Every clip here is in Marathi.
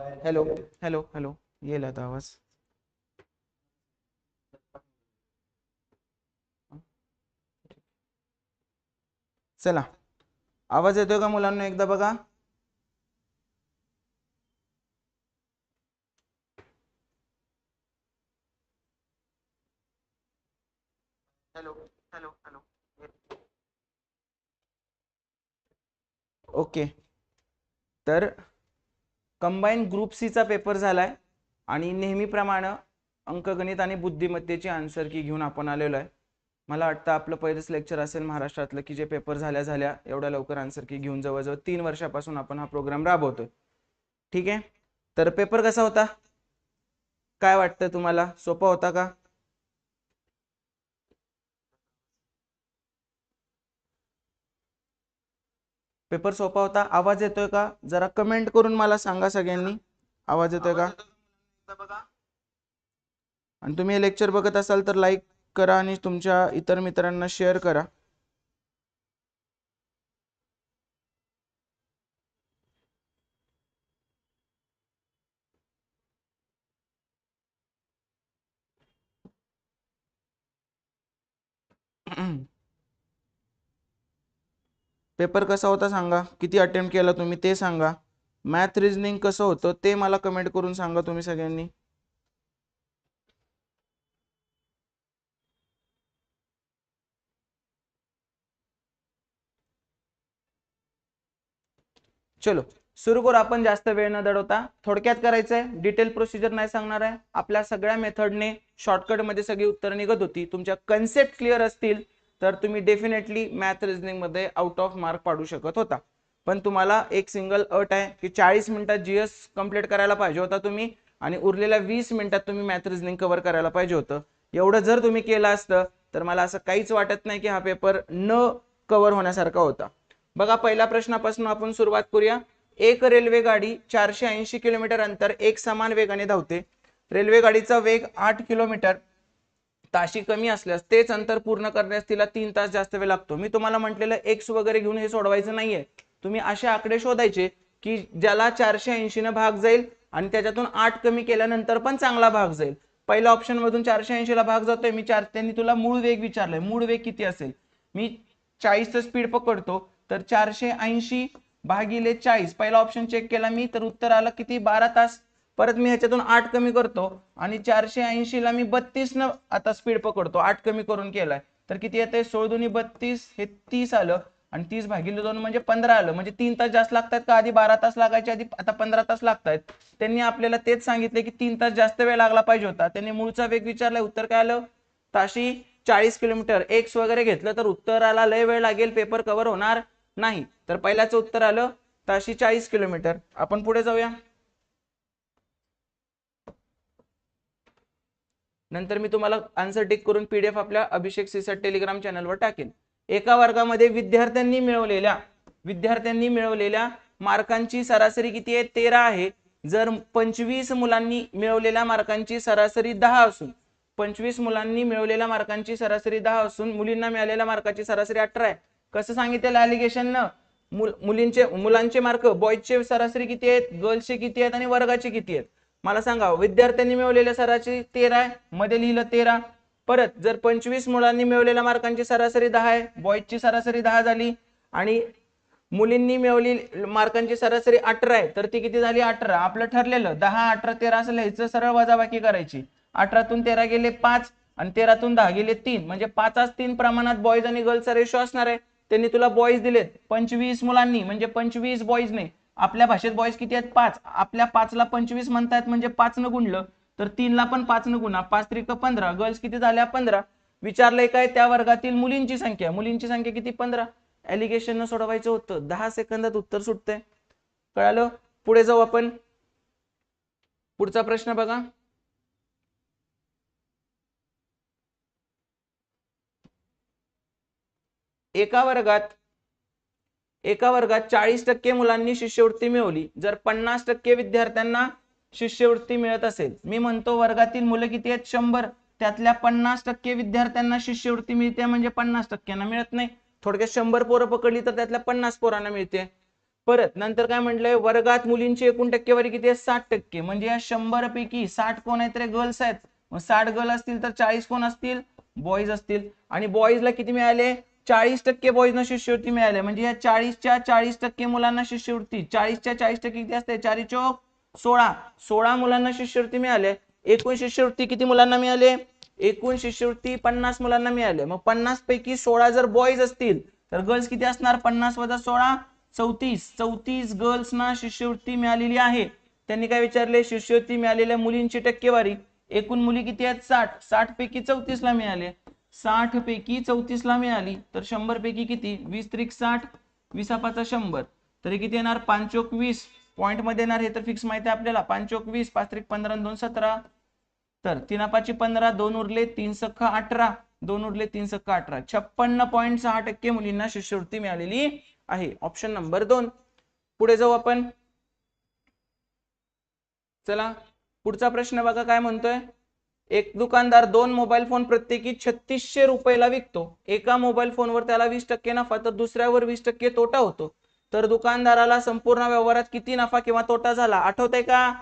हॅलो हॅलो हॅलो येईल आता आवाज़ चला। आवाज़ येतोय का मुलांना एकदा बघा? हॅलो हॅलो हॅलो ओके तर कंबाईन ग्रुप सीचा पेपर झाला आहे आणि नेहमीप्रमाणे अंकगणित आणि बुद्धिमत्तेची आन्सर की घेऊन आपण आलेलो आहे. मला वाटतं आपलं पहिलंच लेक्चर असेल महाराष्ट्रातलं की जे पेपर झाल्या झाल्या एवढ्या लवकर आन्सर की घेऊन जवळजवळ तीन वर्षापासून आपण हा प्रोग्राम राबवतोय. ठीक आहे? तर पेपर कसा होता? काय वाटतं तुम्हाला? सोपा होता का? पेपर सोपा होता. आवाज येतोय का? जरा कमेंट करून मला सांगा सगळ्यांनी. आवाज येतोय का? आणि तुम्ही हे लेक्चर बघत असाल तर लाईक करा आणि तुमच्या इतर मित्रांना शेअर करा. पेपर कसा होता सांगा? किती अटेम्प्ट केला तुम्ही ते सांगा. मॅथ रिजनिंग कसं होतं ते मला कमेंट करून सांगा तुम्ही सगळ्यांनी. चलो सुरू करू आपण जास्त वेळ न दडवता थोडक्यात करायचंय. डिटेल प्रोसिजर नाही सांगणार आहे. आपल्या सगळ्या मेथडने शॉर्टकटमध्ये सगळी उत्तर निघत होती. तुमच्या कन्सेप्ट क्लिअर असतील. तर तुम्ही डेफिनेटली मॅथ रिजनिंगमध्ये आउट ऑफ मार्क पाडू शकत होता. पण तुम्हाला एक सिंगल अट आहे की चाळीस मिनिटात जीएस कंप्लीट करायला पाहिजे होता तुम्ही आणि उरलेल्या वीस मिनिटात तुम्ही मॅथ रिजनिंग कव्हर करायला पाहिजे होतं. एवढं जर तुम्ही केलं असतं तर मला असं काहीच वाटत नाही की हा पेपर न कव्हर होण्यासारखा होता. बघा पहिल्या प्रश्नापासून आपण सुरुवात करूया. एक रेल्वे गाडी चारशे ऐंशी किलोमीटर अंतर एक समान वेगाने धावते. रेल्वे गाडीचा वेग आठ किलोमीटर. ताशी कमी असल्यास तेच अंतर पूर्ण करण्यास तिला तीन तास जास्त वेळ लागतो. मी तुम्हाला म्हटलेलं एक्स वगैरे घेऊन हे सोडवायचं नाहीये. तुम्ही असे आकडे शोधायचे की ज्याला चारशे ऐंशी न भाग जाईल आणि त्याच्यातून आठ कमी केल्यानंतर पण चांगला भाग जाईल. पहिल्या ऑप्शन मधून चारशे ऐंशी ला भाग जातोय. मी चार त्यांनी तुला मूळ वेग विचारलाय. मूळ वेग किती असेल? मी चाळीसचं स्पीड पकडतो. तर चारशे ऐंशी भागिले चाळीस. पहिला ऑप्शन चेक केला मी तर उत्तर आलं किती? बारा तास. परत मी ह्याच्यातून आठ कमी करतो आणि चारशे ऐंशीला मी बत्तीस न आता स्पीड पकडतो. आठ कमी करून केलाय. तर किती येतंय? सोळ दोन्ही बत्तीस हे तीस आलं आणि तीस भागिले दोन म्हणजे पंधरा आलं. म्हणजे तीन तास जास्त लागतात का? आधी बारा तास लागायचे आधी आता पंधरा तास लागतायत. त्यांनी आपल्याला तेच सांगितले की तीन तास जास्त वेळ लागला पाहिजे होता. त्यांनी मूळचा वेग विचारलाय उत्तर काय आलं? ताशी चाळीस किलोमीटर. एक्स वगैरे घेतलं तर उत्तराला लय वेळ लागेल पेपर कव्हर होणार नाही. तर पहिल्याचं उत्तर आलं ताशी चाळीस किलोमीटर. आपण पुढे जाऊया. नंतर मी तुम्हाला आन्सर टिक करून पीडीएफ आपल्या अभिषेक सिसट टेलिग्राम चॅनलवर टाकेन. एका वर्गामध्ये विद्यार्थ्यांनी मिळवलेल्या विद्यार्थ्यांनी मिळवलेल्या मार्कांची सरासरी किती आहे? तेरा आहे. जर पंचवीस मुलांनी मिळवलेल्या मार्कांची सरासरी दहा असून पंचवीस मुलांनी मिळवलेल्या मार्कांची सरासरी दहा असून मुलींना मिळालेल्या मार्काची सरासरी अठरा आहे. कसं सांगितलेलं ॲलिगेशन न? मुलींचे मुलांचे मार्क बॉयजचे सरासरी किती आहेत? गर्ल्सचे किती आहेत? आणि वर्गाचे किती आहेत? मला सांगा विद्यार्थ्यांनी मिळवलेल्या सरासरी तेरा आहे मध्ये लिहिलं तेरा. परत जर पंचवीस मुलांनी मिळवलेल्या मार्कांची सरासरी दहा आहे बॉईजची सरासरी दहा झाली आणि मुलींनी मिळवली मार्कांची सरासरी अठरा आहे तर ती किती झाली? अठरा. आपलं ठरलेलं दहा अठरा तेरा असं लिहायचं सरळ वजाबाकी करायची. अठरातून तेरा गेले पाच आणि तेरातून दहा गेले तीन. म्हणजे पाचाच तीन प्रमाणात बॉईज आणि गर्ल्सचा रेशो असणार आहे. त्यांनी तुला बॉईज दिलेत. पंचवीस मुलांनी म्हणजे पंचवीस बॉईज नाही आपल्या भाषेत बॉईज किती आहेत? पाच. आपल्या पाचला पंचवीस म्हणतायत म्हणजे पाच न गुणलं तर तीनला पण पाच न गुणा. पाच त्रिक पंधरा. गर्ल्स किती झाल्या? पंधरा. विचारलंय काय? त्या वर्गातील मुलींची संख्या. मुलींची संख्या किती? पंधरा. ऍलिगेशन न सोडवायचं होतं. दहा सेकंदात उत्तर सुटतंय. कळालं? पुढे जाऊ आपण. पुढचा प्रश्न बघा. एका वर्गात एका वर्गात चाळीस टक्के मुलांनी शिष्यवृत्ती मिळवली. जर पन्नास टक्के विद्यार्थ्यांना शिष्यवृत्ती मिळत असेल मी म्हणतो वर्गातील मुलं किती आहेत? शंभर. त्यातल्या पन्नास टक्के विद्यार्थ्यांना शिष्यवृत्ती मिळते म्हणजे पन्नास टक्क्यांना मिळत नाही. थोडक्यात शंभर पोरं पकडली तर त्यातल्या पन्नास पोरांना मिळते. परत नंतर काय म्हटलंय? वर्गात मुलींची एकूण टक्केवारी किती आहे? साठ टक्के. म्हणजे या शंभर पैकी साठ कोण आहेत रे? गर्ल्स आहेत. मग साठ गर्ल असतील तर चाळीस कोण असतील? बॉईज असतील. आणि बॉईजला किती मिळाले? चाळीस टक्के बॉईजना शिष्यवृत्ती मिळाली. म्हणजे या चाळीसच्या चाळीस टक्के मुलांना शिष्यवृत्ती. चाळीसच्या चाळीस टक्के किती असते चारी चौक सोळा. सोळा मुलांना शिष्यवृत्ती मिळाले. एकूण शिष्यवृत्ती किती मुलांना मिळाले? एकूण शिष्यवृत्ती पन्नास मुलांना मिळाले. मग पन्नास पैकी सोळा जर बॉईज असतील तर गर्ल्स किती असणार? पन्नास वजा सोळा चौतीस. चौतीस गर्ल्सना शिष्यवृत्ती मिळालेली आहे. त्यांनी काय विचारले? शिष्यवृत्ती मिळालेल्या मुलींची टक्केवारी. एकूण मुली किती आहेत? साठ. साठ पैकी चौतीस ला मिळाले. साठ पैकी चौतीस ला मिळाली तर शंभर पैकी किती? वीस त्रिक साठ विसापाचा शंभर. तरी किती येणार? पाचोक वीस. पॉईंटमध्ये येणार हे तर फिक्स माहिती आहे आपल्याला. पाचोक वीस पाच त्रिक पंधरा दोन सतरा. तर तिनापाची पाची पंधरा दोन उरले तीन सख्खा अठरा. दोन उरले तीन सख्खा अठरा. छप्पन्न पॉईंट सहा टक्के मुलींना शिष्यवृत्ती मिळालेली आहे. ऑप्शन नंबर दोन. पुढे जाऊ आपण. चला. पुढचा प्रश्न बघा काय म्हणतोय? एक दुकानदार दोन मोबाईल फोन प्रत्येकी छत्तीसशे रुपयाला विकतो. एका मोबाईल फोनवर त्याला वीस टक्के नफा तर दुसऱ्यावर वीस टक्के तोटा होतो. तर दुकानदाराला संपूर्ण व्यवहारात किती नफा किंवा तोटा झाला आठवतंय का?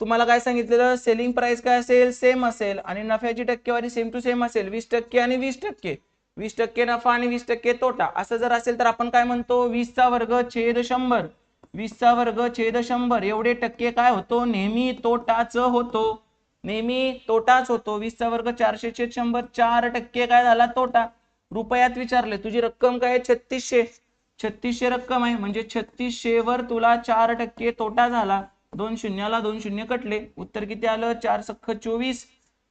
तुम्हाला काय सांगितलेलं? सेलिंग प्राइस काय असेल? सेम असेल. आणि नफ्याची टक्केवारी सेम टू सेम असेल. वीस टक्के आणि वीस टक्के. वीस टक्के नफा आणि वीस टक्के तोटा. असं जर असेल तर आपण काय म्हणतो? वीसचा वर्ग छेद शंभर. वीसचा वर्ग छेद शंभर. एवढे टक्के काय होतो? नेहमी तोटाच होतो. नेहमी तोटाच होतो. वीसचा वर्ग चारशे छेद शंभर चार टक्के काय झाला? तोटा. रुपयात विचारले तुझी रक्कम काय आहे? छत्तीसशे. छत्तीसशे रक्कम आहे. म्हणजे छत्तीसशे वर तुला चार टक्के तोटा झाला. दोन शून्याला दोन शून्य कटले. उत्तर किती आलं? चार सख्ख चोवीस.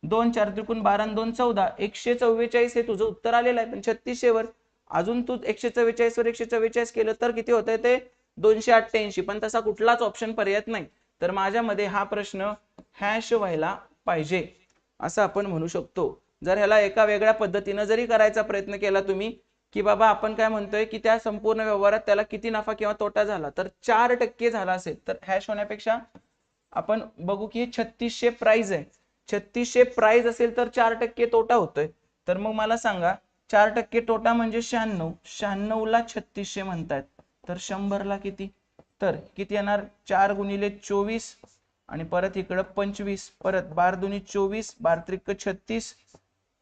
दोन चार त्रिकोण बारा दोन चौदा. एकशे चव्वेचाळीस हे तुझं उत्तर आलेलं आहे. पण छत्तीसशे वर अजून तू एकशे चव्वेचाळीस वर एकशे चव्वेचाळीस केलं तर किती होत ते? दोनशे अठ्ठ्याऐंशी. पण तसा कुठलाच ऑप्शन पर्यायत नाही. तर माझ्यामध्ये हा प्रश्न हॅश व्हायला पाहिजे असं आपण म्हणू शकतो. जर ह्याला एका वेगळ्या पद्धतीनं जरी करायचा प्रयत्न केला तुम्ही की बाबा आपण काय म्हणतोय की त्या संपूर्ण व्यवहारात त्याला किती नफा किंवा तोटा झाला तर चार टक्के झाला असेल तर हॅश होण्यापेक्षा आपण बघू की छत्तीसशे प्राईज आहे. छत्तीसशे प्राईज असेल तर चार टक्के तोटा होतोय. तर मग मला सांगा चार टक्के तोटा म्हणजे शहाण्णव शहाण्णवला छत्तीसशे म्हणतायत तर शंभरला किती? तर किती येणार? चार गुणिले चोवीस आणि परत इकडं पंचवीस. परत बार दोन्ही चोवीस बार त्रिक छत्तीस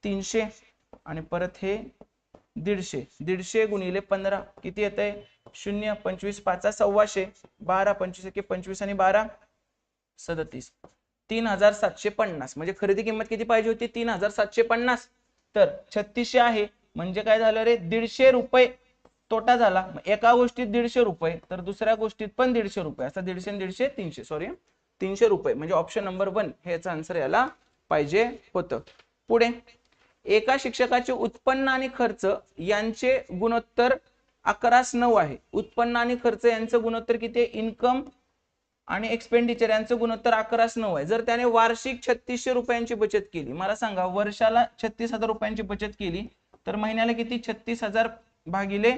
तीनशे आणि परत हे दीडशे. दीडशे गुणिले पंधरा. किती येत आहे शून्य पंचवीस पाचा सव्वाशे. बारा पंचवीस एके पंचवीस आणि बारा सदतीस. तीन हजार सातशे पन्नास. म्हणजे खरेदी किंमत किती पाहिजे होती? तीन हजार सातशे पन्नास. तर छत्तीसशे आहे. म्हणजे काय झालं रे? दीडशे रुपये तोटा झाला. एका गोष्टीत दीडशे रुपये तर दुसऱ्या गोष्टीत पण दीडशे रुपये. असं दीडशे दीडशे तीनशे सॉरी तीनशे रुपये. म्हणजे ऑप्शन नंबर वन ह्याचा आन्सर याला पाहिजे होतं. पुढे. एका शिक्षकाचे उत्पन्न आणि खर्च यांचे गुणोत्तर अकरास नऊ आहे. उत्पन्न आणि खर्च यांचं गुणोत्तर किती आहे? इन्कम आणि एक्सपेंडिचर यांचं गुणोत्तर अकरास नऊ आहे. जर त्याने वार्षिक छत्तीसशे रुपयांची बचत केली मला सांगा वर्षाला छत्तीस हजार रुपयांची बचत केली तर महिन्याला किती? छत्तीस हजार भागिले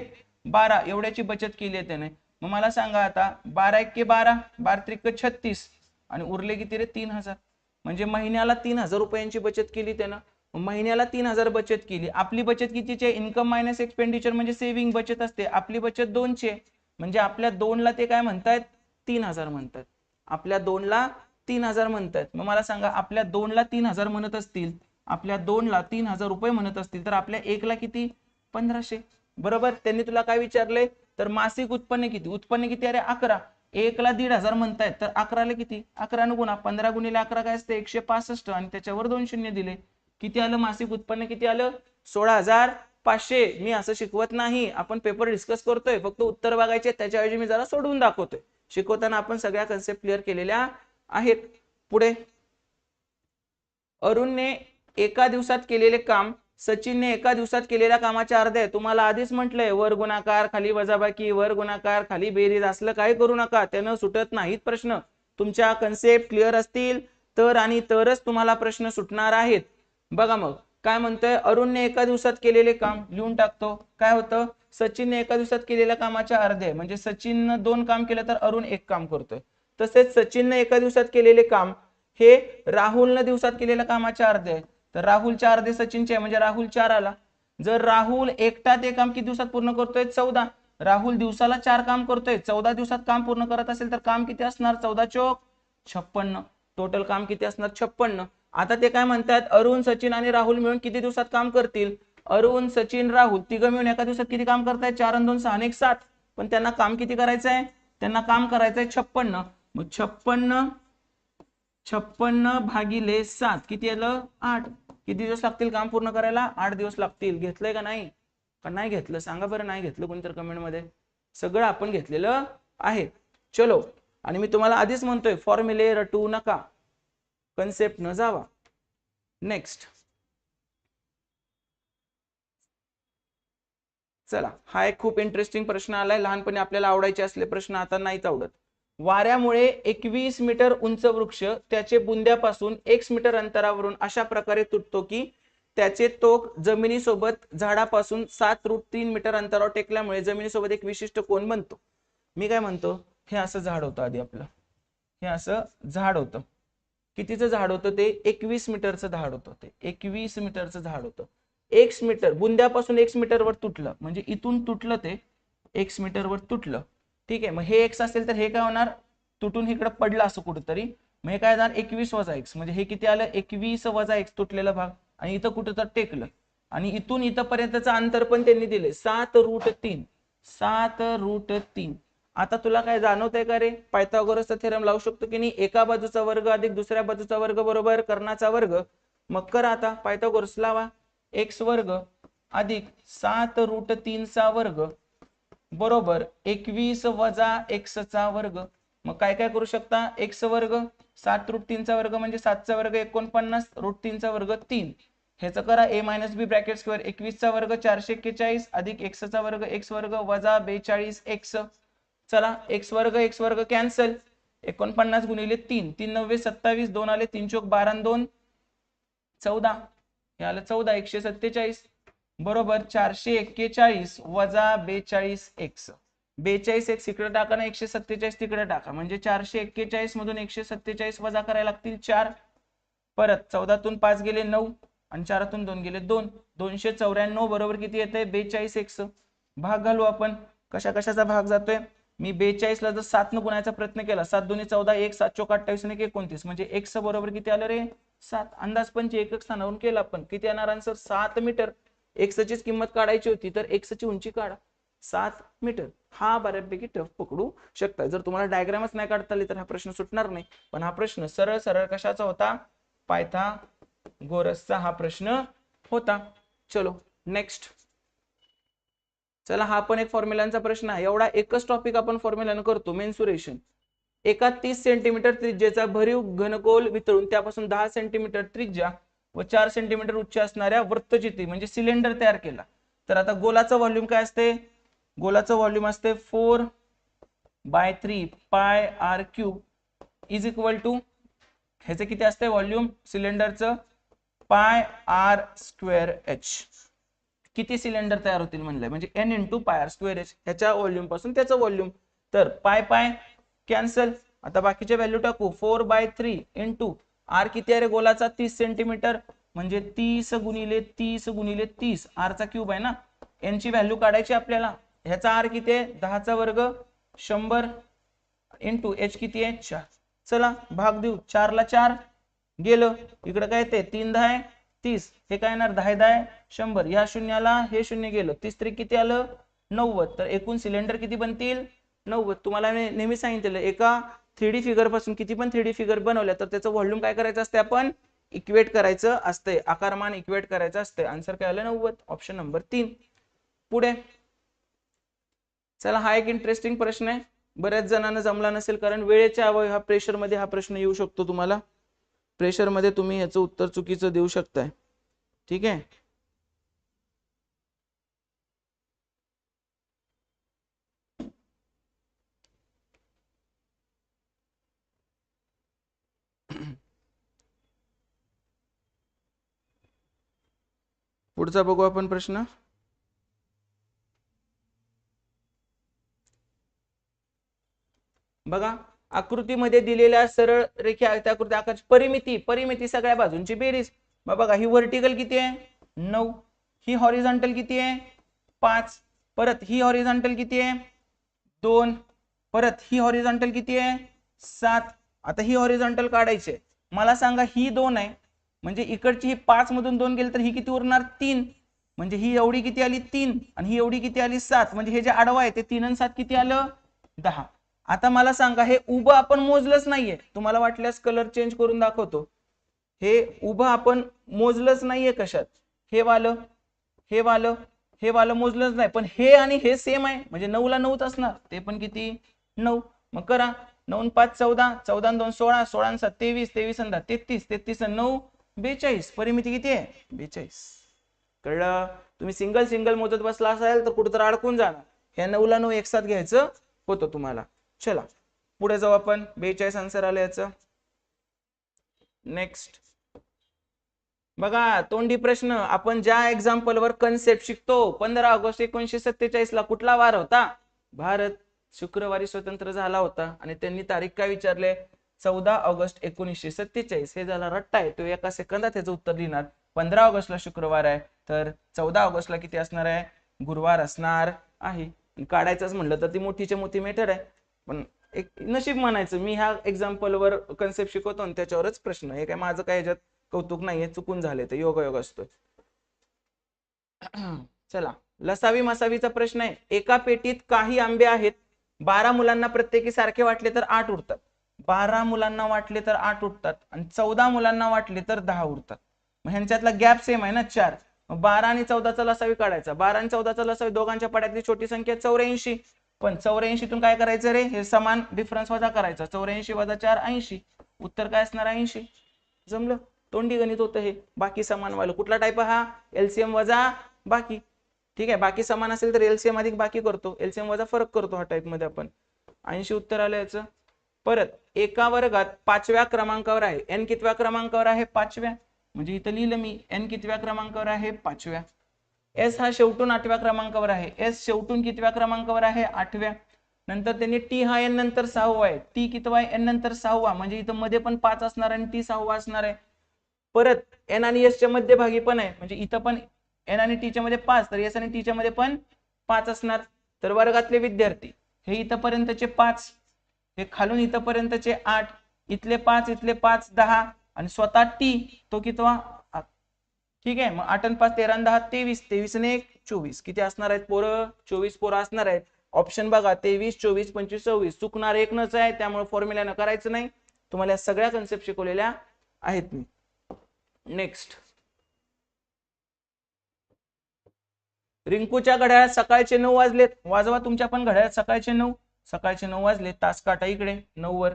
बारा एवढ्याची बचत केली आहे त्याने. मग मला सांगा आता बारा एक्के बारा बारा त्रिक छत्तीस आणि उरले किती रे? तीन हजार. म्हणजे महिन्याला तीन हजार रुपयांची बचत केली त्यानं. महिन्याला तीन हजार बचत केली. आपली बचत कितीची आहे? इन्कम मायनस एक्सपेंडिचर म्हणजे सेव्हिंग बचत असते. आपली बचत दोनशे म्हणजे आपल्या दोनला ते काय म्हणतायत? तीन हजार म्हणतात. आपल्या दोनला तीन हजार म्हणतात. मग मला सांगा आपल्या दोनला तीन हजार म्हणत असतील आपल्या दोनला तीन हजार रुपये म्हणत असतील तर आपल्या एकला किती? पंधराशे. बरोबर? त्यांनी तुला काय विचारलंय? तर मासिक उत्पन्न किती? उत्पन्न किती? अरे अकरा. एकला दीड हजार म्हणतायत. तर अकराला किती? अकरा गुणा पंधरा गुणिले अकरा काय असते? एकशे पासष्ट. आणि त्याच्यावर दोन शून्य दिले. किती आलं? मासिक उत्पन्न किती आलं? सोळा हजार पाचशे. मी असं शिकवत नाही. आपण पेपर डिस्कस करतोय. फक्त उत्तर बघायचे. त्याच्याऐवजी मी जरा सोडवून दाखवतोय. शिकवताना आपण सगळ्या कन्सेप्ट क्लिअर केलेल्या आहेत. पुढे. अरुणने एका दिवसात केलेले काम सचिनने एका दिवसात केलेल्या कामाच्या अर्धे. आहे तुम्हाला आधीच म्हटलंय वर गुणाकार खाली वजाबाकी वर गुणाकार खाली बेरीज असलं काही करू नका त्यानं सुटत नाहीत प्रश्न. तुमच्या कन्सेप्ट क्लिअर असतील तर आणि तरच तुम्हाला प्रश्न सुटणार आहेत. बघा मग काय म्हणतोय? अरुणने एका दिवसात केलेले काम लिहून टाकतो. काय होतं? सचिनने एका दिवसात केलेल्या कामाच्या अर्धे. म्हणजे सचिननं दोन काम केलं तर अरुण एक काम करतोय. तसेच सचिनने एका दिवसात केलेले काम हे राहुलनं दिवसात केलेल्या कामाच्या अर्धे. तर राहुल चार अर्धे सचिनचे म्हणजे राहुल चार आला. जर राहुल एकटा ते काम किती दिवसात पूर्ण करतोय? चौदा. राहुल दिवसाला चार काम करतोय. चौदा दिवसात काम पूर्ण करत असेल तर काम किती असणार? चौदा चोक छप्पन्न. टोटल काम किती असणार? छप्पन्न. आता ते काय म्हणतात? अरुण सचिन आणि राहुल मिळून किती दिवसात काम करतील? अरुण सचिन राहुल तिघं मिळून एका दिवसात किती काम करतायत चार आणि दोन सहा एक सात. पण त्यांना काम किती करायचं आहे त्यांना काम करायचंय छप्पन्न. मग छप्पन्न छप्पन्न भागिले सात किती आलं? आठ. किती दिवस लागतील काम पूर्ण करायला? आठ दिवस लागतील. घेतलंय का नाही? का नाही घेतलं? सांगा बरं नाही घेतलं कोणतर कमेंटमध्ये सगळं आपण घेतलेलं आहे. चलो आणि मी तुम्हाला आधीच म्हणतोय फॉर्म्युले रटू नका. कन्सेप्ट न जावा. नेक्स्ट चला हा एक खूप इंटरेस्टिंग प्रश्न आलाय. लहानपणी आपल्याला आवडायचे असले प्रश्न आता नाहीच आवडत. वाऱ्यामुळे एकवीस मीटर उंच वृक्ष त्याचे बुंद्यापासून एक मीटर अंतरावरून अशा प्रकारे तुटतो की त्याचे तोक जमिनीसोबत झाडापासून सात रूट तीन मीटर अंतरावर टेकल्यामुळे जमिनीसोबत एक विशिष्ट कोण बनतो. मी काय म्हणतो? हे असं झाड होतं आधी आपलं. हे असं झाड होतं. कितीचं झाड होतं ते? एकवीस मीटरचं झाड होतं ते. एकवीस मीटरचं झाड होतं. एक मीटर बुंद्यापासून एक मीटरवर तुटलं. म्हणजे इथून तुटलं ते एक मीटरवर तुटलं. ठीक आहे मग हे एक्स असेल तर हे काय होणार? तुटून इकडे पडलं असं कुठंतरी. मग हे काय जाणार एकवीस वजा एक्स म्हणजे हे किती आलं? एकवीस वजा एक्स तुटलेला भाग. आणि इथं कुठं तर टेकलं. आणि इथून इथंपर्यंतचं अंतर पण त्यांनी दिले सात रूट तीन. सात रूट तीन. आता तुला काय जाणवतंय का रे? पायथागोरसचा थेरम लावू शकतो की नाही? एका बाजूचा वर्ग अधिक दुसऱ्या बाजूचा वर्ग बरोबर कर्णाचा वर्ग. मग कर आता. पायथागोरस लावा. एक्स वर्ग अधिक सात रूट तीनचा वर्ग. बरोबर. एकवीस वजा एक्सचा वर्ग. मग काय काय करू शकता? एक्स वर्ग सात रूट तीनचा वर्ग म्हणजे सातचा वर्ग एकोणपन्नास रूट तीनचा वर्ग तीन. ह्याचं करा. A minus B bracket square एकवीसचा वर्ग चारशे एक्केचाळीस अधिक एक्सचा वर्ग एक्स वर्ग वजा बेचाळीस एक्स. चला एक्स वर्ग एक्स वर्ग कॅन्सल. एकोणपन्नास गुणिले तीन. तीन नव्वे सत्तावीस. दोन आले तीन चोक बारा दोन. चौदा. हे आलं चौदा. एकशे सत्तेचाळीस. बरोबर चारशे एक्केचाळीस वजा बेचाळीस एक्स. बेचाळीस एक्स इकडे टाका ना एकशे सत्तेचाळीस तिकडे टाका. म्हणजे चारशे एक्केचाळीस मधून एकशे सत्तेचाळीस वजा करायला लागतील चार. परत चौदातून पाच गेले नऊ आणि चारातून दोन गेले दोन. दोनशे चौऱ्याण्णव बरोबर किती येते बेचाळीस एक्स. भाग घालू आपण. कशा कशाचा भाग जातोय? मी बेचाळीस ला जर सात न गुणायचा प्रयत्न केला सात दोन्ही चौदा एक सात चौक अठ्ठावीस आणि एकोणतीस. म्हणजे एक्स बरोबर किती आलं रे? सात. अंदाज पंच एक स्थानावरून केला आपण. किती येणार? आन्सर सात मीटर. एक्सचीच किंमत काढायची होती तर एक्सची उंची काढा. सात मीटर हा बऱ्यापैकी टफ पकडू शकता. जर तुम्हाला डायग्रामच नाही काढता आली तर हा प्रश्न सुटणार नाही. पण हा प्रश्न सरळ सरळ कशाचा होता? पायथा गोरसचा हा प्रश्न होता. चलो नेक्स्ट चला हा पण एक फॉर्म्युलांचा प्रश्न आहे. एवढा एकच टॉपिक आपण फॉर्म्युलानं करतो. मेन्सुरेशन एका तीस सेंटीमीटर त्रिज्येचा भरीव घनकोल वितळून त्यापासून दहा सेंटीमीटर त्रिज्या व चार सेंटीमीटर उच्च असणाऱ्या वृत्तचिती म्हणजे सिलेंडर तयार केला. तर आता गोलाचं व्हॉल्यूम काय असते? गोलाचं व्हॉल्यूम असते four by three pi R cube is equal to ह्याचं किती असते व्हॉल्यूम सिलेंडरचं पाय आर स्क्वेअर एच किती सिलेंडर तयार होतील म्हणलंय? म्हणजे N into pi R square H ह्याच्या व्हॉल्यूमपासून त्याचं व्हॉल्यूम तर पाय पाय कॅन्सल आता बाकीचे व्हॅल्यू टाकू. Four by three into R किती आहे रे गोलाचा? तीस सेंटीमीटर म्हणजे तीस गुणिले तीस गुणिले तीस. आरचा क्यूब आहे ना? यांची व्हॅल्यू काढायची आपल्याला. ह्याचा आर किती आहे? दहाचा वर्ग शंभर इंटू एच किती आहे? चार. चला भाग देऊ. चारला चार. गेलं. इकडं काय ते तीन दहा तीस. हे काय येणार? दहा दहा शंभर. या शून्याला हे शून्य गेलं. तीस तरी किती आलं? नव्वद. तर एकूण सिलेंडर किती बनतील? नव्वद. तुम्हाला नेहमी सांगितलेलं एका थ्री डी फिगरपासून किती पण थ्री डी फिगर बनवल्या तर त्याचं व्हॉल्यूम काय करायचं असते आपण इक्वेट करायचं असतंय. आकारमान इक्वेट करायचं असतंय. आन्सर काय आलं? नव्वद. ऑप्शन नंबर तीन. पुढे. चला हा एक इंटरेस्टिंग प्रश्न आहे. बऱ्याच जणांना जमला नसेल कारण वेळेच्या अवय हा प्रेशरमध्ये हा प्रश्न येऊ शकतो तुम्हाला. प्रेशरमध्ये तुम्ही याचं उत्तर चुकीचं देऊ शकताय. ठीक आहे? पुढचा बघू आपण प्रश्न. बघा आकृतीमध्ये दिलेल्या सरळ रेखा त्या आकृती आकाराची. परिमिती परिमिती सगळ्या बाजूंची बेरीज. मग बघा ही व्हर्टिकल किती आहे? नऊ. ही हॉरिझॉन्टल किती आहे? पाच. परत ही हॉरिझॉन्टल किती आहे? दोन. परत ही हॉरिझॉन्टल किती आहे? सात. आता ही हॉरिझॉन्टल काढायची मला सांगा ही दोन आहे. म्हणजे इकडची ही पाच मधून दोन गेली तर ही किती उरणार? तीन. म्हणजे ही एवढी किती आली? तीन. आणि ही एवढी किती आली? सात. म्हणजे हे जे आडवा आहे ते तीन आणि सात किती आलं? दहा. आता मला सांगा हे उभं आपण मोजलंच नाहीये. तुम्हाला वाटल्यास कलर चेंज करून दाखवतो. हे उभं आपण मोजलंच नाहीये कशात? हे वालं हे वालं हे वालं मोजलंच नाही. पण हे आणि हे सेम आहे. म्हणजे नऊला नऊच असणार. ते पण किती? नऊ. मग करा. नऊ पाच चौदा. चौदा दोन सोळा. सोळा सात तेवीस. तेवीस आणि दहा. तेहतीस. तेहतीस आणि नऊ. बेचाळीस. परिमिती किती आहे? बेचाळीस. कळलं? तुम्ही सिंगल सिंगल मोजत बसला असाल तर कुठं तर अडकून जाणार. ह्या नऊला नऊ एक साथ घ्यायचं होतं तुम्हाला. चला पुढे जाऊ आपण. बेचाळीस आन्सर आलं याचं. नेक्स्ट बघा तोंडी प्रश्न. आपण ज्या एक्झाम्पल वर कन्सेप्ट शिकतो पंधरा ऑगस्ट एकोणीशे सत्तेचाळीस ला कुठला वार होता? भारत शुक्रवारी स्वतंत्र झाला होता. आणि त्यांनी तारीख काय विचारले? चौदा ऑगस्ट एकोणीसशे सत्तेचाळीस. हे ज्याला रट्टा आहे. तो एका सेकंदात त्याचं उत्तर लिहिणार पंधरा ऑगस्टला शुक्रवार आहे. तर चौदा ऑगस्टला किती असणार आहे? गुरुवार असणार आहे. काढायचंच म्हणलं तर ती मोठीच्या मोठी मेथड आहे. पण एक नशीब म्हणायचं मी ह्या एक्झाम्पलवर कन्सेप्ट शिकवतो आणि त्याच्यावरच प्रश्न. हे काय माझं काय ह्याच्यात कौतुक नाहीये. चुकून झाले तर योग योग असतोय चला. लसावी मसावीचा प्रश्न आहे. एका पेटीत काही आंबे आहेत. बारा मुलांना प्रत्येकी सारखे वाटले तर आठ उरतात. बारा मुलांना वाटले तर आठ उठतात आणि चौदा मुलांना वाटले तर दहा उरतात. मग ह्यांच्यातला गॅप सेम आहे ना चार. बारा आणि चौदाचा लसावी काढायचा. बारा आणि चौदाचा लसावी दोघांच्या पड्यातली छोटी संख्या चौऱ्याऐंशी. पण चौऱ्याऐंशीतून काय करायचं रे? हे समान डिफरन्स वजा करायचा. चौऱ्याऐंशी वजा चार ऐंशी. उत्तर काय असणार ऐंशी. जमलं? तोंडी गणित होतं हे. बाकी समान वालं कुठला टाईप हा? एलसीएम वजा बाकी. ठीक आहे बाकी समान असेल तर एलसीएम अधिक बाकी करतो. एलसीएम वजा फरक करतो हा टाईपमध्ये आपण. ऐंशी उत्तर आलं याचं. परत एका वर्गात पाचव्या क्रमांकावर आहे. एन कितव्या क्रमांकावर आहे? पाचव्या. म्हणजे इथं लिहिलं मी. एन कितव्या क्रमांकावर आहे? पाचव्या. एस हा शेवटून आठव्या क्रमांकावर आहे. एस शेवटून कितव्या क्रमांकावर आहे? आठव्या. नंतर त्यांनी टी हा एन नंतर सहावा आहे. टी कितवा आहे? एन नंतर सहावा. म्हणजे इथं मध्ये पण पाच असणार आणि टी सहावा असणार आहे. परत एन आणि एस च्या मध्यभागी पण आहे. म्हणजे इथं पण एन आणि टीच्या मध्ये पाच तर एस आणि टीच्या मध्ये पण पाच असणार. तर वर्गातले विद्यार्थी हे इथपर्यंतचे पाच. हे खालून इथपर्यंतचे आठ इथले पाच इथले पाच दहा आणि स्वतः टी तो कितवा ठीक आहे मग आठ आणि पाच तेरा दहा तेवीस. तेवीस ने एक चोवीस. किती असणार आहेत पोरं? चोवीस पोरं असणार आहेत. ऑप्शन बघा तेवीस चोवीस पंचवीस सव्वीस. चुकणार एक नच आहे त्यामुळे फॉर्म्युल्यानं करायचं नाही. तुम्हाला सगळ्या कन्सेप्ट शिकवलेल्या आहेत मी. नेक्स्ट रिंकूच्या घड्याळात सकाळचे नऊ वाजलेत. वाजवा तुमच्या पण घड्याळात सकाळचे नऊ. सकाळचे नऊ वाजले तास काटा इकडे नऊ वर.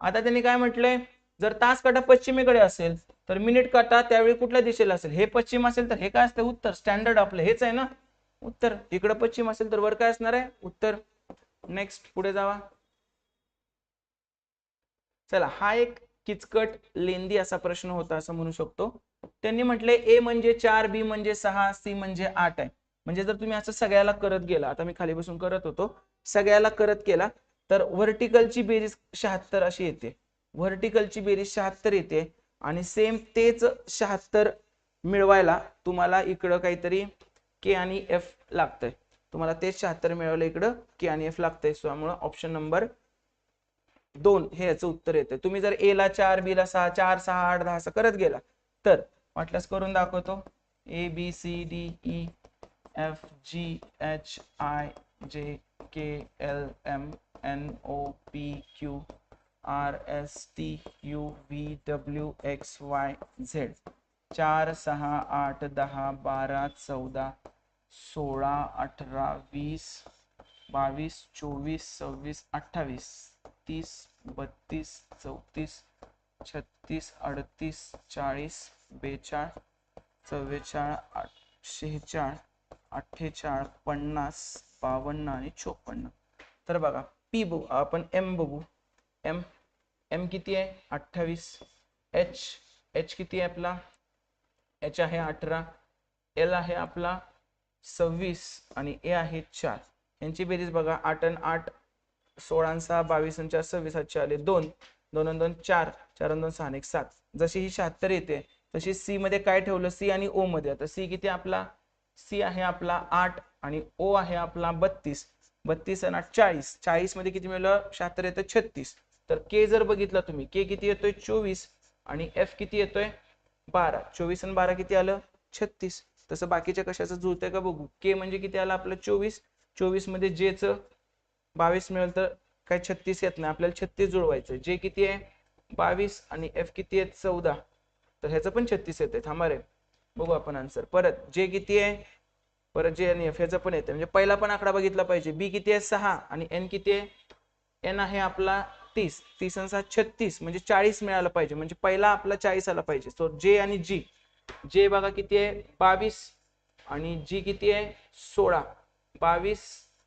आता त्यांनी काय म्हटलंय? जर तास काटा पश्चिमेकडे असेल तर मिनिट काटा त्यावेळी कुठल्या दिशेला असेल? हे पश्चिम असेल तर हे काय असतं उत्तर. स्टँडर्ड आपलं हेच आहे ना? उत्तर. इकडं पश्चिम असेल तर वर काय असणार आहे? उत्तर. नेक्स्ट पुढे जावा. चला हा एक किचकट लेंदी असा प्रश्न होता असं म्हणू शकतो. त्यांनी म्हटले ए म्हणजे चार बी म्हणजे सहा सी म्हणजे आठ आहे. म्हणजे जर तुम्ही असं सगळ्याला करत गेला आता मी खाली बसून करत होतो सगळ्याला करत केला तर व्हर्टिकलची बेरीज शहात्तर अशी येते. व्हर्टिकलची बेरीज शहात्तर येते आणि सेम तेच शहात्तर मिळवायला तुम्हाला इकडं काहीतरी के आणि एफ लागतंय. तुम्हाला तेच शहात्तर मिळवलं इकडं के आणि एफ लागतंय. त्यामुळं ऑप्शन नंबर दोन हे याचं उत्तर येतं तुम्ही जर ए ला चार बी ला सहा चार सहा आठ दहा असं करत गेला तर वाटल्यास करून दाखवतो. A B C D E F G H I J K L M N O P Q R S T U V W X Y Z चार सहा आठ दहा बारा चौदा सोळा अठरा वीस बावीस चोवीस सव्वीस अठ्ठावीस तीस बत्तीस चौतीस छत्तीस अडतीस चाळीस बेचाळ चव्वेचाळ आठ शेहेचाळ अठ्ठेचाळ पन्नास बावन्न आणि चोपन्न. तर बघा पी बघू आपण एम बघू. एम एम किती आहे? अठ्ठावीस. एच एच किती आहे आपला? एच आहे अठरा. एल आहे आपला सव्वीस आणि ए आहे चार. यांची बेरीज बघा आठ आणि आठ सोळा सहा बावीस आणि चार सव्वीस आठशे आले दोन. दोन आणि दोन चार. चार आणि दोन सहा आणि एक सात. जशी ही शहात्तर येते तशी सी मध्ये काय ठेवलं? सी आणि ओ मध्ये. आता सी किती आपला? सी आहे आपला आठ आणि ओ आहे आपला बत्तीस. बत्तीस आणि आठ चाळीस. चाळीसमध्ये किती मिळलं? शहात्तर येतं छत्तीस. तर के जर बघितला तुम्ही के किती येतोय? चोवीस. आणि एफ किती येतोय? बारा. चोवीस आणि बारा किती आलं? छत्तीस. तसं बाकीच्या कशाचं जुळतंय का बघू? के म्हणजे किती आलं आपलं? चोवीस. चोवीसमध्ये जे च बावीस मिळेल तर काय छत्तीस येत नाही. आपल्याला छत्तीस जुळवायचं जे किती आहे? बावीस आणि एफ किती आहे चौदा. तर ह्याचं पण छत्तीस येते थांबा रे. बघू आपण आन्सर परत जे किती आहे? परत जे आणि एफ याचा पण येते. म्हणजे पहिला पण आकडा बघितला पाहिजे. बी किती आहे? सहा. आणि एन किती आहे? एन आहे आपला तीस. तीस आणि सहा छत्तीस. म्हणजे चाळीस मिळालं पाहिजे. म्हणजे पहिला आपला चाळीस आला पाहिजे. सो जे आणि जी जे बघा किती आहे? बावीस. आणि जी किती आहे? सोळा. बावीस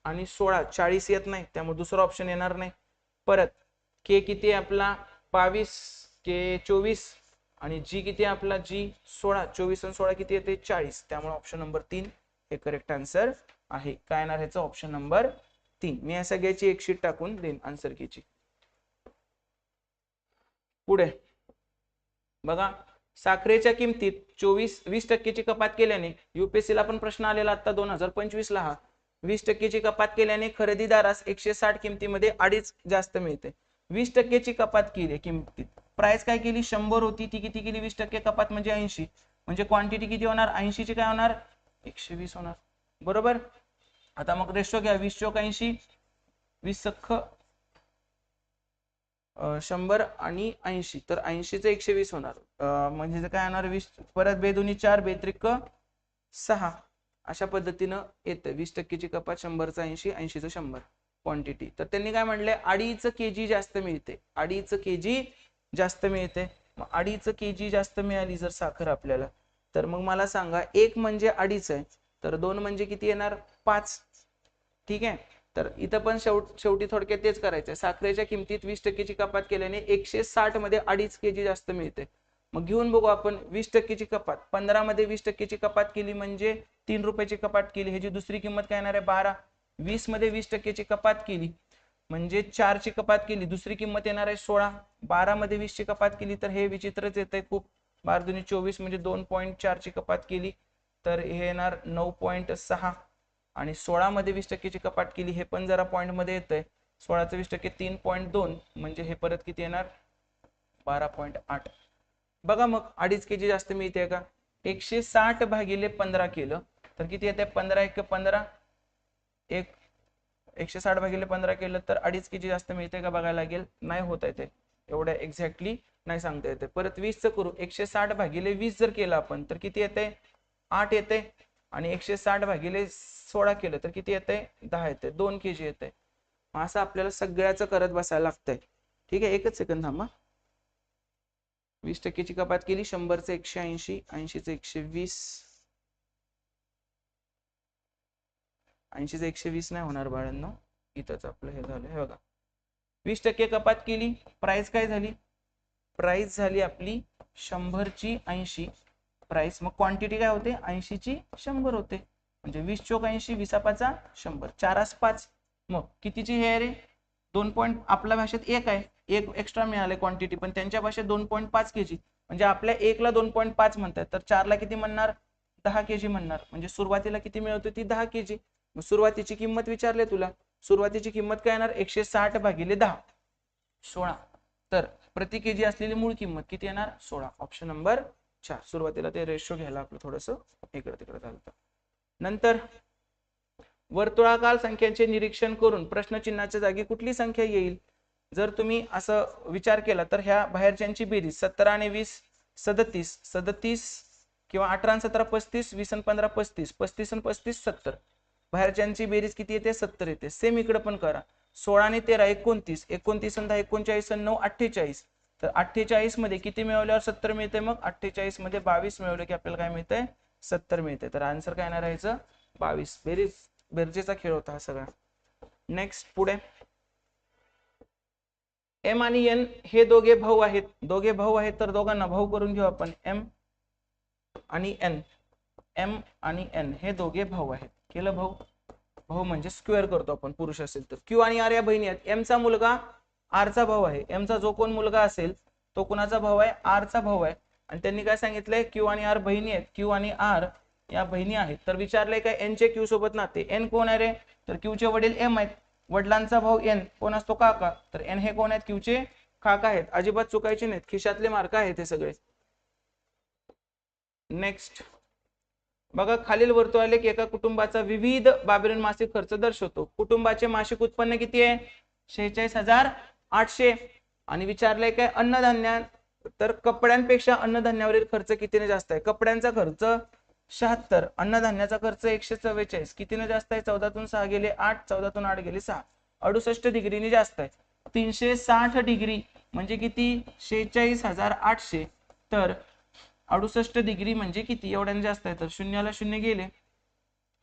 आणि सोळा. चाळीस येत नाही. त्यामुळे दुसरा ऑप्शन येणार नाही. परत के किती आहे आपला? बावीस. के चोवीस. आणि जी किती आपला जी सोळा चोवीस आणि सोळा किती येते? चाळीस. त्यामुळे ऑप्शन नंबर तीन हे करेक्ट आन्सर आहे. काय येणार ह्याचं? ऑप्शन नंबर तीन. मी या सगळ्याची एक शीट टाकून देईन आन्सर कीची पुढे. बघा. साखरेच्या किमतीत चोवीस वीस टक्केची कपात केल्याने युपीएससीला पण प्रश्न आलेला आता दोन हजार पंचवीस ला हा. वीस टक्केची कपात केल्याने खरेदीदारास एकशे साठ किमतीमध्ये अडीच जास्त मिळते. वीस टक्केची कपात केली किमतीत. प्राइस काय केली? शंभर होती ती किती केली वीस टक्के कपात म्हणजे ऐंशी. म्हणजे क्वांटिटी किती होणार? ऐंशीची काय होणार? एकशे वीस होणार. बरोबर? आता मग रेशो घ्या. वीस चोक ऐंशी वीस सख्ख शंभर आणि ऐंशी. तर ऐंशीचं एकशे वीस होणार. म्हणजे काय होणार? वीस परत बेदोनी चार बेत्रिक सहा. अशा पद्धतीनं येतं. वीस टक्केची कपात शंभरचा ऐंशी ऐंशीचं शंभर. क्वांटिटी तर त्यांनी काय म्हणले अडीच के जी जास्त मिळते. अडीच के जी जास्त मिळते. मग अडीच के जी जास्त मिळाली जर साखर आपल्याला. तर मग मला सांगा एक म्हणजे अडीच आहे तर दोन म्हणजे किती येणार? पाच. ठीक आहे? तर इथं पण शेवट शेवटी थोडक्यात तेच करायचं आहे साखरेच्या किमतीत वीस टक्केची कपात केल्याने एकशे साठमध्ये अडीच के जी जास्त मिळते. मग घेऊन बघू आपण वीस टक्केची कपात. पंधरा मध्ये वीस टक्केची कपात केली म्हणजे तीन रुपयाची कपात केली. ह्याची दुसरी किंमत काय येणार आहे? बारा. वीसमध्ये वीस टक्केची कपात केली. म्हणजे चारची कपात केली दुसरी किंमत येणार आहे सोळा. बारामध्ये वीसची कपात केली तर हे विचित्रच येत आहे खूप. बारा दोन्ही चोवीस म्हणजे दोन पॉईंट चारची कपात केली तर हे येणार नऊ पॉईंट सहा. आणि सोळामध्ये वीस टक्केची कपात केली हे पण जरा पॉईंटमध्ये येतंय. येत आहे सोळाचं वीस टक्के तीन पॉईंट दोन म्हणजे हे परत किती येणार? बारा पॉईंट आठ. बघा मग अडीच के जी जास्त मिळते का? एकशे साठ भागिले पंधरा केलं तर किती येते पंधरा एक पंधरा. एक एकशे साठ भागिले पंधरा केलं तर अडीच के जी जास्त मिळते का बघायला लागेल? नाही होत आहे ते. एवढ्या एक्झॅक्टली नाही सांगता येते परत वीसचं करू. एकशे साठ भागिले वीस जर केलं आपण तर किती येते? आठ येते. आणि एकशे साठ भागिले सोळा केलं तर किती येते? दहा येते. दोन के जी येते असं आपल्याला सगळ्याचं करत बसायला लागतंय. ठीक आहे? एकच सेकंद थांबा. वीस टक्केची कपात केली. शंभरचं एकशे ऐंशी ऐंशीचं एकशे वीस. ऐंशीचं एकशे वीस नाही होणार बाळांनो. इथंच आपलं हे झालं. हे बघा. वीस टक्के कपात केली. प्राइस काय झाली? प्राइस झाली आपली शंभरची ऐंशी. प्राइस मग क्वांटिटी काय होते? ऐंशीची शंभर होते. म्हणजे वीस चोक ऐंशी वीसा पाचा शंभर चारास पाच. मग कितीची हे रे? दोन पॉईंट आपल्या भाषेत एक आहे. एक एक्स्ट्रा मिळाले क्वांटिटी पण त्यांच्या भाषेत दोन पॉईंट पाच के जी म्हणजे आपल्या एकला दोन पॉईंट पाच म्हणतात. तर चारला किती म्हणणार? दहा के जी म्हणणार. म्हणजे सुरुवातीला किती मिळवते ती दहा के जी मग सुरुवातीची किंमत विचारले तुला. सुरुवातीची किंमत काय येणार? एकशे साठ भागिले दहा. सोळा. तर प्रति के जी असलेली मूळ किंमत किती येणार? सोळा. ऑप्शन नंबर चार. सुरुवातीला ते रेशो घ्यायला आपलं थोडस इकडे तिकडे झालं नंतर वर्तुळाकार संख्यांचे निरीक्षण करून प्रश्नचिन्हाच्या जागी कुठली संख्या येईल? जर तुम्ही असं विचार केला तर ह्या बाहेरच्यांची बेरीज सतरा आणि वीस सदतीस सदतीस किंवा अठरा सतरा पस्तीस वीस आणि पंधरा पस्तीस पस्तीस आणि पस्तीस सत्तर. बाहेरच्यांची बेरीज किती येते? सत्तर येते. सेम इकडे पण करा. सोळा आणि तेरा एकोणतीस. एकोणतीस आणि दहा एकोणचाळीस आणि नऊ अठ्ठेचाळीस. तर अठ्ठेचाळीसमध्ये किती मिळवल्यावर सत्तर मिळते मग? अठ्ठेचाळीसमध्ये बावीस मिळवलं की आपल्याला काय मिळतंय? सत्तर मिळते. तर आन्सर काय येणार आहे बावीस. बेरीज बेरजेचा खेळ होता हा सगळा. नेक्स्ट पुढे. एम आणि एन हे दोघे भाऊ आहेत. दोघे भाऊ आहेत तर दोघांना भाऊ करून घेऊ आपण. एम आणि एन एम आणि एन हे दोघे भाऊ आहेत. केलं भाऊ? भाऊ म्हणजे स्क्वेअर करतो आपण पुरुष असेल तर. क्यू आणि आर या बहिणी आहेत. एमचा मुलगा आरचा भाऊ आहे. एमचा जो कोण मुलगा असेल तो कुणाचा भाऊ आहे? आरचा भाऊ आहे. आणि त्यांनी काय सांगितलंय? क्यू आणि आर बहिणी आहेत. क्यू आणि आर या बहिणी आहेत. तर विचारलंय काय? एनचे क्यू सोबत नाते. एन कोण आहे रे? तर क्यू चे वडील एम आहेत. वडिलांचा भाऊ एन कोण असतो? काका. तर एन हे कोण आहेत? क्यू चे काका आहेत. अजिबात चुकायचे नाहीत. खिशातले मार्क आहेत हे सगळे. नेक्स्ट बघा खालील वर्तुळालेख एका कुटुंबाचा विविध बाबीवरील मासिक खर्च दर्शवतो कुटुंबाचे मासिक उत्पन्न किती आहे? शेहेचाळीस हजार आठशे. आणि विचारलंय काय? अन्नधान्य तर कपड्यांपेक्षा अन्नधान्यावरील खर्च कितीने जास्त आहे? कपड्यांचा खर्च शहात्तर अन्नधान्याचा खर्च एकशे चव्वेचाळीस. कितीने जास्त आहे? चौदातून सहा गेले आठ चौदातून आठ गेले सहा. अडुसष्ट डिग्रीने जास्त आहे. तीनशे साठ डिग्री म्हणजे किती? शेहेचाळीस हजार आठशे. तर अडुसष्ट डिग्री म्हणजे किती? एवढ्याने जास्त आहे. तर शून्याला शून्य गेले.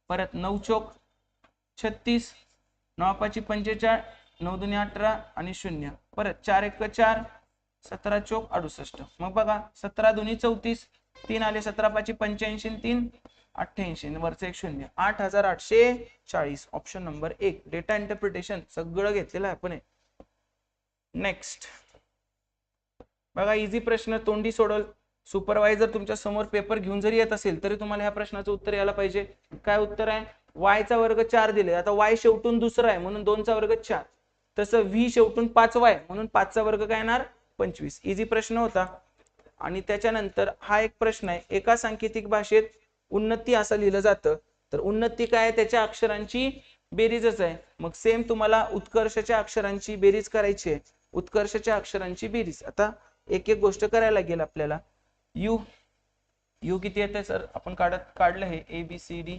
परत नऊ चोक छत्तीस नऊ पाची पंचेचाळ नऊ दोन्ही अठरा आणि शून्य. परत चार एक चार सतरा चोक अडुसष्ट. मग बघा सतरा दोन्ही चौतीस तीन आले सतरा पाची पंच्याऐंशी तीन अठ्ठ्याऐंशी. वरचं एक शून्य. आठ हजार आठशे चाळीस. ऑप्शन नंबर एक. डेटा इंटरप्रिटेशन सगळं घेतलेलं आहे आपण नेक्स्ट बघा इझी प्रश्न तोंडी सोडल. सुपरवायझर तुमच्यासमोर पेपर घेऊन जरी येत असेल तरी तुम्हाला ह्या प्रश्नाचं उत्तर यायला पाहिजे. काय उत्तर आहे? वायचा वर्ग चार दिले. आता वाय शेवटून दुसरा आहे म्हणून दोनचा वर्ग चार. तसं व्ही शेवटून पाच वाय म्हणून पाचचा वर्ग काय येणार? पंचवीस. इझी प्रश्न होता. आणि त्याच्यानंतर हा एक प्रश्न आहे. एका सांकेतिक भाषेत उन्नती असं लिहिलं जातं. तर उन्नती काय आहे? त्याच्या अक्षरांची बेरीजच आहे. मग सेम तुम्हाला उत्कर्षाच्या अक्षरांची बेरीज करायची आहे. उत्कर्षाच्या अक्षरांची बेरीज. आता एक एक गोष्ट करायला लागेल आपल्याला. यू यू किती येते सर? आपण काढत काढलं हे. A B C D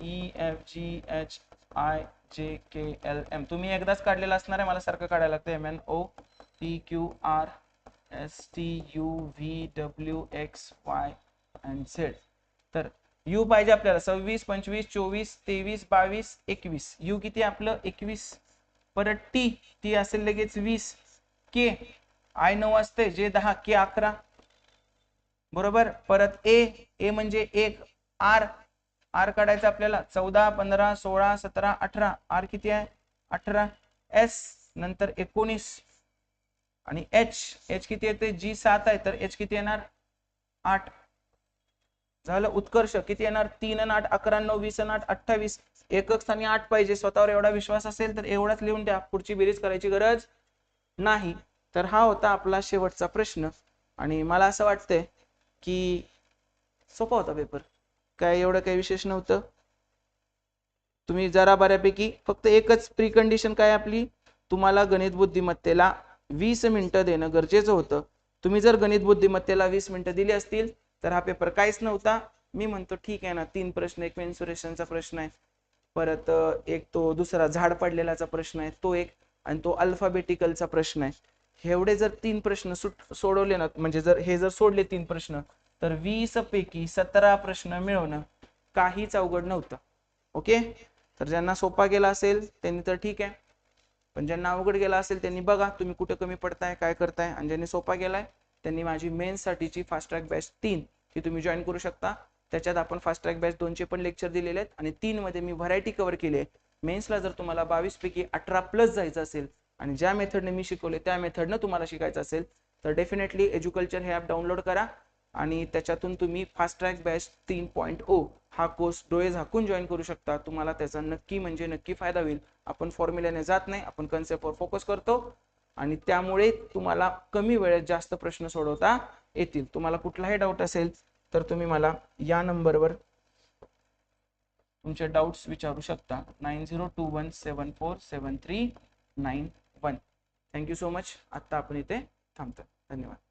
E F G H I J K L M तुम्ही एकदाच काढलेला असणार आहे मला सारखं काढायला लागतं M N O P Q R S T U V W X Y and Z तर यू पाहिजे आपल्याला. सव्वीस पंचवीस चोवीस तेवीस बावीस एकवीस. यू किती आपलं? एकवीस. परत टी टी असेल लगेच वीस. के आय नऊ असते जे दहा के अकरा. बरोबर? परत ए ए म्हणजे एक. आर आर काढायचा आपल्याला. चौदा पंधरा सोळा सतरा अठरा. आर किती आहे? अठरा. एस नंतर एकोणीस. आणि एच एच किती येते? जी सात आहे. तर एच किती येणार? आठ. झालं उत्कर्ष. किती येणार? तीन आणि आठ. अकरा नऊ वीस आणि आठ. अठ्ठावीस. एकक स्थानी आठ पाहिजे. स्वतःवर एवढा विश्वास असेल तर एवढाच लिहून द्या. पुढची बेरीज करायची गरज नाही. तर हा होता आपला शेवटचा प्रश्न. आणि मला असं वाटतंय की सोपा होता पेपर काय एवढं काही विशेष नव्हतं. तुम्ही जरा बऱ्यापैकी फक्त एकच प्रिकंडिशन काय आपली? तुम्हाला गणित बुद्धिमत्तेला वीस मिनिटं देणं गरजेचं होतं. तुम्ही जर गणित बुद्धिमत्तेला वीस मिनिटं दिली असतील तर हा पेपर काहीच नव्हता. मी म्हणतो ठीक आहे ना तीन प्रश्न एक मेन्सुरेशनचा प्रश्न आहे. परत एक तो दुसरा झाड पडलेलाचा प्रश्न आहे तो एक आणि तो अल्फाबेटिकलचा प्रश्न आहे. एवढे जर तीन प्रश्न सुट सोडवले ना म्हणजे जर हे जर सोडले तीन प्रश्न तर वीस पैकी सतरा प्रश्न मिळवणं काहीच अवघड नव्हतं. ओके? तर ज्यांना सोपा गेला असेल त्यांनी तर ठीक आहे. पण ज्यांना अवघड गेला असेल त्यांनी बघा तुम्ही कुठे कमी पडताय काय करताय. आणि ज्यांनी सोपा गेलाय त्यांनी माझी मेन्ससाठीची fast track fast track batch तीन ती तुम्ही जॉईन करू शकता. त्याच्यात आपण फास्ट ट्रॅक बॅच दोनचे पण लेक्चर दिलेले आहेत. आणि तीन मध्ये मी व्हरायटी कव्हर केली आहे. मेन्सला जर तुम्हाला बावीस पैकी अठरा प्लस जायचं असेल आणि ज्या मेथडने मी शिकवले त्या मेथडनं तुम्हाला शिकायचं असेल तर डेफिनेटली एज्युकल्चर हे ॲप डाउनलोड करा आणि त्याच्यातून तुम्ही फास्ट ट्रॅक बॅच तीन पॉईंट ओ हा कोर्स डोळे झाकून जॉईन करू शकता. तुम्हाला त्याचा नक्की म्हणजे नक्की फायदा होईल. आपण फॉर्म्युल्याने जात नाही आपण कन्सेप्टवर फोकस करतो आणि त्यामुळे तुम्हाला कमी वेळेत जास्त प्रश्न सोडवता येतील. तुम्हाला कुठलाही डाऊट असेल तर तुम्ही मला या नंबरवर तुमचे डाऊट्स विचारू शकता. Nine zero two one seven four seven three nine one thank you so much आत्ता आपण इथे थांबतो. धन्यवाद.